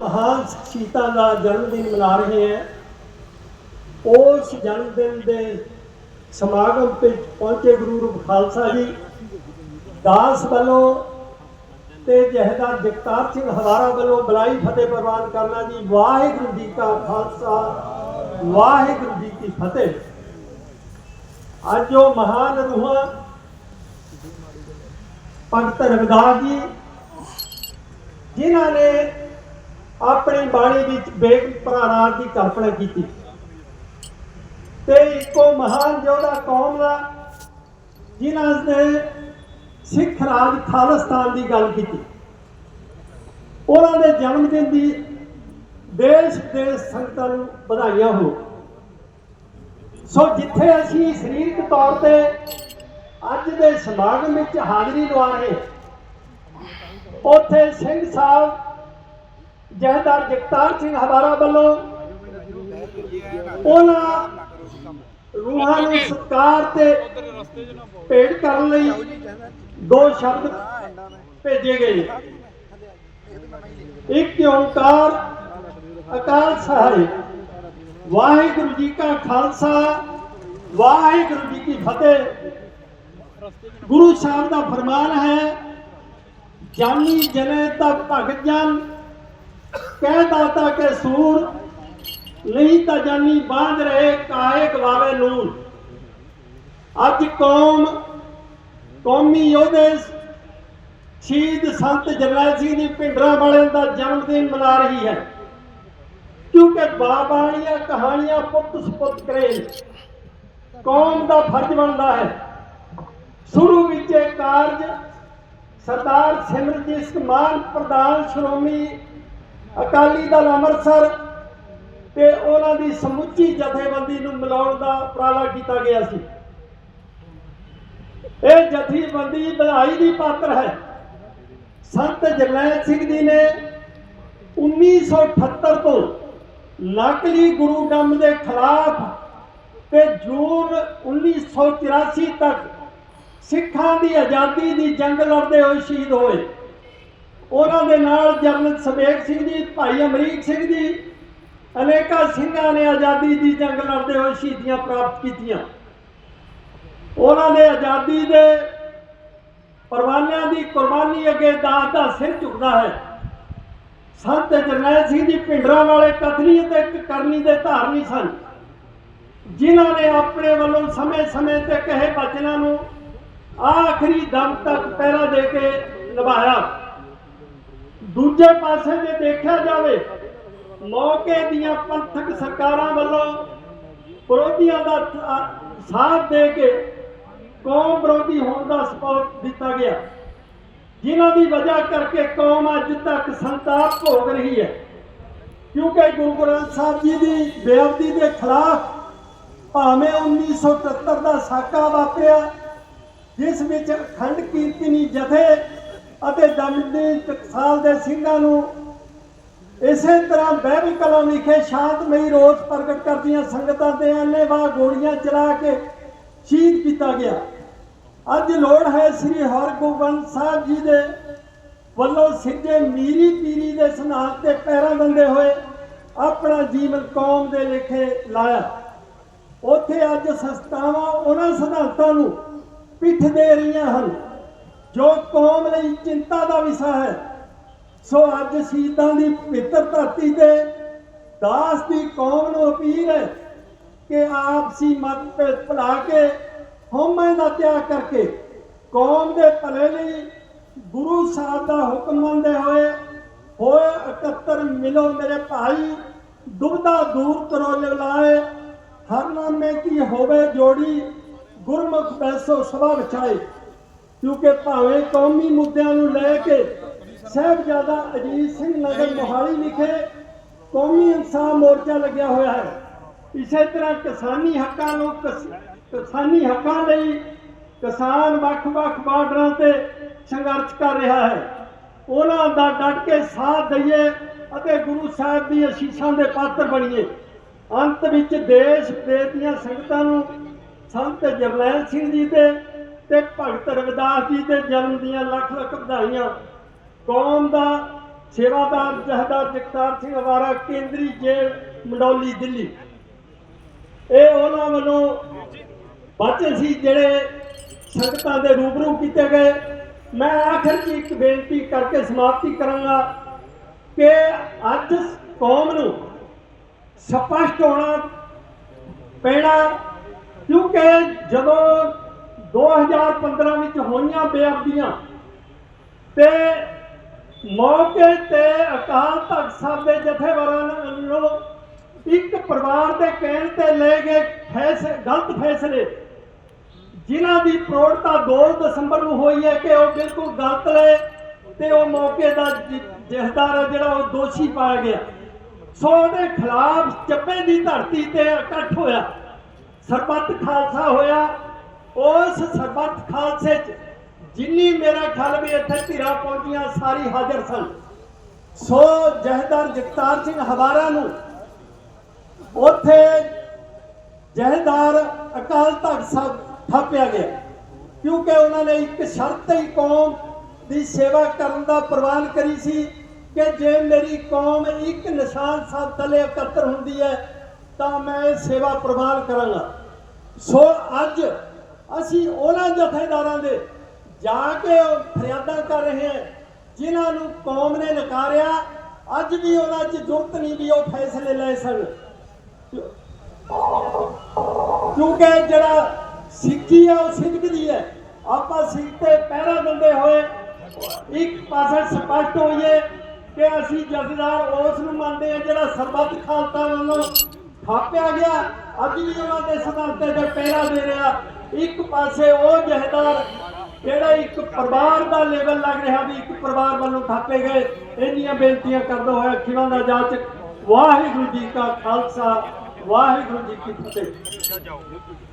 ਮਹਾਨ ਸ਼ਖਸੀਅਤਾਂ ਦਾ ਜਨਮ ਦਿਨ ਮਨਾ ਰਹੇ ਹੈ। ਉਸ ਜਨਮ ਦਿਨ ਦੇ ਸਮਾਗਮ ਤੇ ਪਹੁੰਚੇ ਗੁਰੂ ਰੂਪ ਖਾਲਸਾ ਜੀ, ਦਾਸ ਵੱਲੋਂ ਤੇ ਜਹਦਾਰ ਜਗਤਾਰ ਸਿੰਘ ਹਵਾਰਾ ਵੱਲੋਂ ਬਲਾਈ ਫਤਿਹ ਪ੍ਰਵਾਨ ਕਰਨਾ ਜੀ, ਵਾਹਿਗੁਰੂ ਜੀ ਕਾ ਖਾਲਸਾ, ਵਾਹਿਗੁਰੂ ਜੀ ਕੀ ਫਤਿਹ। ਅੱਜ ਉਹ ਮਹਾਨ ਰੂਹਾਂ ਭਗਤ ਰਵਿਦਾਸ ਜੀ, ਜਿਨ੍ਹਾਂ ਨੇ ਆਪਣੀ ਬਾਣੀ ਵਿੱਚ ਬੇਗ ਦੀ ਕਲਪਨਾ ਕੀਤੀ। ਤੇ ਇੱਕੋ ਮਹਾਨ ਯੋਧਾ ਕੌਮ ਦਾ, ਜਿਨ੍ਹਾਂ ਨੇ ਸਿੱਖ ਰਾਜ ਖਾਲਸਤਾਨ ਦੀ ਗੱਲ ਕੀਤੀ। ਉਹਨਾਂ ਦੇ ਜਨਮ ਦਿਨ ਦੀ ਦੇਸ਼ ਦੇ ਸੰਗਤਾਂ ਨੂੰ ਵਧਾਈਆਂ ਹੋ ਸੋ ਜਿੱਥੇ ਅਸੀਂ ਸਰੀਰਕ ਤੌਰ ਤੇ ਅੱਜ ਦੇ ਸਮਾਗਮ ਵਿੱਚ ਹਾਜ਼ਰੀ ਲਵਾ ਰਹੇ ਉੱਥੇ ਸਿੰਘ ਸਾਹਿਬ ਜਹਦਾਰ ਜਗਤਾਰ ਸਿੰਘ ਹਵਾਰਾ ਵੱਲੋਂ ਉਹਨਾਂ ਰੂਹਾਂ ਨੂੰ ਸਤਿਕਾਰ ਤੇ ਭੇਟ ਕਰਨ ਲਈ ਦੋ ਸ਼ਬਦ ਭੇਜੇ ਗਏ ਇੱਕ ਓੰਕਾਰ, ਅਕਾਲ ਸਹਾਇ ਵਾਹਿਗੁਰੂ ਜੀ ਕਾ ਖਾਲਸਾ, ਵਾਹਿਗੁਰੂ ਜੀ ਕੀ ਫਤਿਹ। ਗੁਰੂ ਸਾਹਿਬ ਦਾ ਫਰਮਾਨ ਹੈ, ਜਾਨੀ ਜਨੇ ਤਾਂ ਭਗਤ ਜਨ ਕਹਿ ਦਾਤਾ ਕੇ ਸੂਰ ਨਹੀਂ ਤਾਂ ਜਾਨੀ ਬਾਂਝ ਰਹੇ ਕਾਏ ਗਵਾਵੇ ਨੂਰ। ਅੱਜ ਕੌਮ, ਕੌਮੀ ਯੋਧੇ ਸ਼ਹੀਦ ਸੰਤ ਜਰਨੈਲ ਸਿੰਘ ਦੀ ਪਿੰਡਰਾਂ ਵਾਲਿਆਂ ਦਾ ਜਨਮ ਦਿਨ ਮਨਾ ਰਹੀ ਹੈ। ਕਿਉਂਕਿ ਬਾਬਾਣੀਆਂ ਕਹਾਣੀਆਂ ਪੁੱਤ ਸੁਪੁੱਤ ਕਰੇ। ਕੌਮ ਦਾ ਫਰਜ਼ ਬਣਦਾ ਹੈ। ਸ਼ੁਰੂ ਵਿੱਚ ਇਹ ਕਾਰਜ ਸਰਦਾਰ ਸਿਮਰਜੀਤ ਮਾਨ, ਪ੍ਰਧਾਨ ਸ਼੍ਰੋਮਣੀ ਅਕਾਲੀ ਦਲ ਅੰਮ੍ਰਿਤਸਰ ਤੇ ਉਹਨਾਂ ਦੀ ਸਮੁੱਚੀ ਜਥੇਬੰਦੀ ਨੂੰ ਮਿਲਾਉਣ ਦਾ ਉਪਰਾਲਾ ਕੀਤਾ ਗਿਆ ਸੀ। ਇਹ ਜਥੇਬੰਦੀ ਵਧਾਈ ਦੀ ਪਾਤਰ ਹੈ। ਸੰਤ ਜਰਨੈਲ ਸਿੰਘ ਜੀ ਨੇ 1978 ਤੋਂ ਨਕਲੀ ਗੁਰੂ ਡੰਮ ਦੇ ਖਿਲਾਫ ਤੇ ਜੂਨ 1984 ਤੱਕ ਸਿੱਖਾਂ ਦੀ ਆਜ਼ਾਦੀ ਦੀ ਜੰਗ ਲੜਦੇ ਹੋਏ ਸ਼ਹੀਦ ਹੋਏ। ਉਹਨਾਂ ਦੇ ਨਾਲ ਜਰਨਲ ਸਵੇਗ ਸਿੰਘ ਜੀ, ਭਾਈ ਅਮਰੀਕ ਸਿੰਘ ਜੀ, ਅਨੇਕਾਂ ਸਿੰਘਾਂ ਨੇ ਆਜ਼ਾਦੀ ਦੀ ਜੰਗ ਲੜਦੇ ਹੋਏ ਸ਼ਹੀਦੀਆਂ ਪ੍ਰਾਪਤ ਕੀਤੀਆਂ। ਉਹਨਾਂ ਦੇ ਆਜ਼ਾਦੀ ਦੇ ਪਰਵਾਨਿਆਂ ਦੀ ਕੁਰਬਾਨੀ ਅੱਗੇ ਦਾਸ ਦਾ ਸਿਰ ਝੁਕਦਾ ਹੈ। ਸੰਤ ਜਰਨੈਲ ਸਿੰਘ ਜੀ ਭਿੰਡਰਾਂ ਵਾਲੇ ਕਥਨੀ ਅਤੇ ਕਰਨੀ ਦੇ ਧਾਰਨੀ ਸਨ, ਜਿਨ੍ਹਾਂ ਨੇ ਆਪਣੇ ਵੱਲੋਂ ਸਮੇਂ-ਸਮੇਂ ਤੇ ਕਹੇ ਬਚਨਾਂ ਨੂੰ ਆਖਰੀ ਦਮ ਤੱਕ ਪਹਿਰਾ ਦੇ ਕੇ ਨਿਭਾਇਆ। ਦੂਜੇ ਪਾਸੇ ਜੇ ਦੇਖਿਆ ਜਾਵੇ, ਮੌਕੇ ਦੀਆਂ ਪੰਥਕ ਸਰਕਾਰਾਂ ਵੱਲੋਂ ਵਿਰੋਧੀਆਂ ਦਾ ਸਾਥ ਦੇ ਕੇ ਕੌਮ ਵਿਰੋਧੀ ਹੋਣ ਦਾ ਸਪੋਰਟ ਦਿੱਤਾ ਗਿਆ। ਜਿਨ੍ਹਾਂ ਦੀ ਵਜ੍ਹਾ ਕਰਕੇ ਕੌਮ ਅੱਜ ਤੱਕ ਸੰਤਾਪ ਭੋਗ ਰਹੀ ਹੈ। ਕਿਉਂਕਿ ਗੁਰੂ ਗ੍ਰੰਥ ਸਾਹਿਬ ਜੀ ਦੀ ਬੇਅਦਬੀ ਦੇ ਖਿਲਾਫ ਭਾਵੇਂ 1973 ਦਾ ਸਾਕਾ ਵਾਪਰਿਆ, ਜਿਸ ਵਿੱਚ ਅਖੰਡ ਕੀਰਤਨੀ ਜਥੇ ਅਤੇ ਦਮਦਮੀ ਟਕਸਾਲ ਦੇ ਸਿੰਘਾਂ ਨੂੰ ਇਸੇ ਤਰ੍ਹਾਂ ਬਹਿਰੀ ਕਲਮ ਵਿਖੇ ਸ਼ਾਂਤਮਈ ਰੋਸ ਪ੍ਰਗਟ ਕਰਦੀਆਂ ਸੰਗਤਾਂ ਤੇ ਅੰਨੇਵਾਹ ਗੋਲੀਆਂ ਚਲਾ ਕੇ ਸ਼ਹੀਦ ਕੀਤਾ ਗਿਆ। ਅੱਜ ਲੋੜ ਹੈ ਸ੍ਰੀ ਹਰਗੋਬਿੰਦ ਸਾਹਿਬ ਜੀ ਦੇ ਵੱਲੋਂ ਸਿੱਧੇ ਮੀਰੀ ਪੀਰੀ ਦੇ ਸਨਾਤ ਤੇ ਪੈਰਾਂ ਦਿੰਦੇ ਹੋਏ ਆਪਣਾ ਜੀਵਨ ਕੌਮ ਦੇ ਲੇਖੇ ਲਾਇਆ। ਉੱਥੇ ਅੱਜ ਸੰਸਥਾਵਾਂ ਉਹਨਾਂ ਸਿਧਾਂਤਾਂ ਨੂੰ ਪਿੱਠ ਦੇ ਰਹੀਆਂ ਹਨ। ਜੋ ਕੌਮ ਲਈ ਚਿੰਤਾ ਦਾ ਵਿਸ਼ਾ ਹੈ, ਸੋ ਅੱਜ ਸ਼ਹੀਦਾਂ ਦੀ ਪਵਿੱਤਰ ਧਰਤੀ ਤੇ ਦਾਸ ਦੀ ਕੌਮ ਨੂੰ ਅਪੀਲ ਹੈ ਕਿ ਆਪਸੀ ਮਤਭੇਦ ਭੁਲਾ ਕੇ, ਹਉਮੈ ਦਾ ਤਿਆਗ ਕਰਕੇ ਕੌਮ ਦੇ ਭਲੇ ਲਈ ਗੁਰੂ ਸਾਹਿਬ ਦਾ ਹੁਕਮ ਮੰਨਦੇ ਹੋਏ ਹੋਏ ਇਕੱਤਰ ਮਿਲੋ ਮੇਰੇ ਭਾਈ, ਦੁਬਦਾ ਦੂਰ ਕਰੋ ਲਿਵਲਾਏ ਹਰ ਨਾਮੇ ਕੀ ਹੋਵੇ ਜੋੜੀ, ਗੁਰਮੁਖ ਬੈਸੋ ਸਭਾ ਵਿਚਾਏ ਕਿਉਂਕਿ ਭਾਵੇਂ ਕੌਮੀ ਮੁੱਦਿਆਂ ਨੂੰ ਲੈ ਕੇ ਸਾਹਿਬਜ਼ਾਦਾ ਅਜੀਤ ਸਿੰਘ ਨਗਰ ਮੋਹਾਲੀ ਵਿਖੇ ਕੌਮੀ ਇਨਸਾਨ ਮੋਰਚਾ ਲੱਗਿਆ ਹੋਇਆ ਹੈ। ਇਸੇ ਤਰ੍ਹਾਂ ਕਿਸਾਨੀ ਹੱਕਾਂ ਨੂੰ ਕਿਸ- ਕਿਸਾਨੀ ਹੱਕਾਂ ਲਈ ਕਿਸਾਨ ਵੱਖ-ਵੱਖ ਬਾਰਡਰਾਂ ਤੇ ਸੰਘਰਸ਼ ਕਰ ਰਿਹਾ ਹੈ। ਉਹਨਾਂ ਦਾ ਡਟ ਕੇ ਸਾਥ ਦਈਏ ਅਤੇ ਗੁਰੂ ਸਾਹਿਬ ਦੀ ਅਸੀਸਾਂ ਦੇ ਪਾਤਰ ਬਣੀਏ। ਅੰਤ ਵਿੱਚ ਦੇਸ਼ ਵਿਦੇਸ਼ ਦੀਆਂ ਸੰਗਤਾਂ ਨੂੰ ਸੰਤ ਜਰਨੈਲ ਸਿੰਘ ਜੀ ਦੇ ਤੇ ਭਗਤ ਰਵਿਦਾਸ ਜੀ ਦੇ ਜਨਮ ਦੀਆਂ ਲੱਖ ਲੱਖ ਵਧਾਈਆਂ। ਕੌਮ ਦਾ ਸੇਵਾਦਾਰ, ਜਹਦਾਰ ਜਗਤਾਰ ਸਿੰਘ ਹਵਾਰਾ ਕੇਂਦਰੀ ਜੇਲ੍ਹ, ਮੰਡੌਲੀ, ਦਿੱਲੀ। ਇਹ ਉਹਨਾਂ ਵੱਲੋਂ ਬਚਨ ਸੀ ਜਿਹੜੇ ਸੰਗਤਾਂ ਦੇ ਰੂਬਰੂ ਕੀਤੇ ਗਏ। ਮੈਂ ਆਖਰ 'ਚ ਇੱਕ ਬੇਨਤੀ ਕਰਕੇ ਸਮਾਪਤੀ ਕਰਾਂਗਾ ਕਿ ਅੱਜ ਕੌਮ ਨੂੰ ਸਪਸ਼ਟ ਹੋਣਾ ਪੈਣਾ, ਕਿਉਂਕਿ ਜਦੋਂ 2015 ਵਿੱਚ ਹੋਈਆਂ ਬੇਅਦਬੀਆਂ ਤੇ ਮੌਕੇ ਤੇ ਅਕਾਲ ਤਖਤ ਸਾਹਿਬ ਦੇ ਜਥੇਦਾਰਾਂ ਨੂੰ ਇੱਕ ਪਰਿਵਾਰ ਦੇ ਕਹਿਣ ਤੇ ਲਏ ਗਏ ਫੈਸਲੇ ਗਲਤ ਫੈਸਲੇ। ਜਿਨ੍ਹਾਂ ਦੀ ਪ੍ਰੋੜਤਾ 2 ਦਸੰਬਰ ਨੂੰ ਹੋਈ ਹੈ ਕਿ ਉਹ ਬਿਲਕੁਲ ਗਲਤ ਲਏ ਤੇ ਉਹ ਮੌਕੇ ਦਾ ਜਥੇਦਾਰ ਹੈ ਜਿਹੜਾ ਉਹ ਦੋਸ਼ੀ ਪਾਇਆ ਗਿਆ। ਸੋ ਉਹਦੇ ਖਿਲਾਫ ਚੱਬੇ ਦੀ ਧਰਤੀ ਤੇ ਇਕੱਠ ਹੋਇਆ। ਸਰਬੱਤ ਖਾਲਸਾ ਹੋਇਆ। ਉਸ ਸਰਬੱਤ ਖਾਲਸੇ ਚ ਜਿੰਨੀ ਮੇਰਾ ਖਿਆਲ ਵੀ ਇੱਥੇ ਧਿਰਾਂ ਪਹੁੰਚੀਆਂ, ਸਾਰੀ ਹਾਜ਼ਰ ਸਨ। ਸੋ ਜਹਦਾਰ ਜਗਤਾਰ ਸਿੰਘ ਹਵਾਰਾ ਨੂੰ ਉੱਥੇ ਜਹਦਾਰ ਅਕਾਲ ਤਖਤ ਸਾਹਿਬ ਥਾਪਿਆ ਗਿਆ, ਕਿਉਂਕਿ ਉਹਨਾਂ ਨੇ ਇੱਕ ਸ਼ਰਤ ਹੀ ਕੌਮ ਦੀ ਸੇਵਾ ਕਰਨ ਦਾ ਪ੍ਰਵਾਨ ਕਰੀ ਸੀ ਕਿ ਜੇ ਮੇਰੀ ਕੌਮ ਇੱਕ ਨਿਸ਼ਾਨ ਸਾਹਿਬ ਥੱਲੇ ਇਕੱਤਰ ਹੁੰਦੀ ਹੈ, ਤਾਂ ਮੈਂ ਸੇਵਾ ਪ੍ਰਵਾਨ ਕਰਾਂਗਾ। ਸੋ ਅੱਜ ਅਸੀਂ ਉਹਨਾਂ ਜਥੇਦਾਰਾਂ ਦੇ ਜਾ ਕੇ ਫਰਿਆਦਾਂ ਕਰ ਰਹੇ ਹਾਂ, ਜਿਨ੍ਹਾਂ ਨੂੰ ਕੌਮ ਨੇ ਨਕਾਰਿਆ। ਅੱਜ ਵੀ ਉਹਨਾਂ 'ਚ ਜ਼ਰੂਰਤ ਨਹੀਂ ਵੀ ਉਹ ਫੈਸਲੇ ਲੈ ਸਕਣ ਕਿਉਂਕਿ ਜਿਹੜਾ ਸਿੱਖੀ ਆ, ਉਹ ਸਿੱਖਦੀ ਹੈ। ਆਪਾਂ ਸਿੱਖ ਤੇ ਪਹਿਰਾ ਦਿੰਦੇ ਹੋਏ ਇੱਕ ਪਾਸੇ ਸਪਸ਼ਟ ਹੋਈਏ ਕਿ ਅਸੀਂ ਜਥੇਦਾਰ ਉਸ ਨੂੰ ਮੰਨਦੇ ਹਾਂ ਜਿਹੜਾ ਸਰਬੱਤ ਖਾਲਸਾ ਵੱਲੋਂ ਥਾਪਿਆ ਗਿਆ। ਅੱਜ ਵੀ ਉਹਨਾਂ ਦੇ ਸਿਧਾਂਤੇ ਤੇ ਪਹਿਰਾ ਦੇ ਰਿਹਾ। ਇੱਕ ਪਾਸੇ ਉਹ ਜਥੇਦਾਰ ਜਿਹੜਾ ਇੱਕ ਪਰਿਵਾਰ ਦਾ ਲੈਵਲ ਲੱਗ ਰਿਹਾ ਵੀ ਇੱਕ ਪਰਿਵਾਰ ਵੱਲੋਂ ਥਾਪੇ ਗਏ, ਇੰਨੀਆਂ ਬੇਨਤੀਆਂ ਕਰਦਾ ਹੋਇਆ ਖਿਵਾਂ ਦਾ ਜਾਚਕ ਵਾਹਿਗੁਰੂ ਜੀ ਕਾ ਖਾਲਸਾ, ਵਾਹਿਗੁਰੂ ਜੀ ਕੀ ਫਤਿਹ।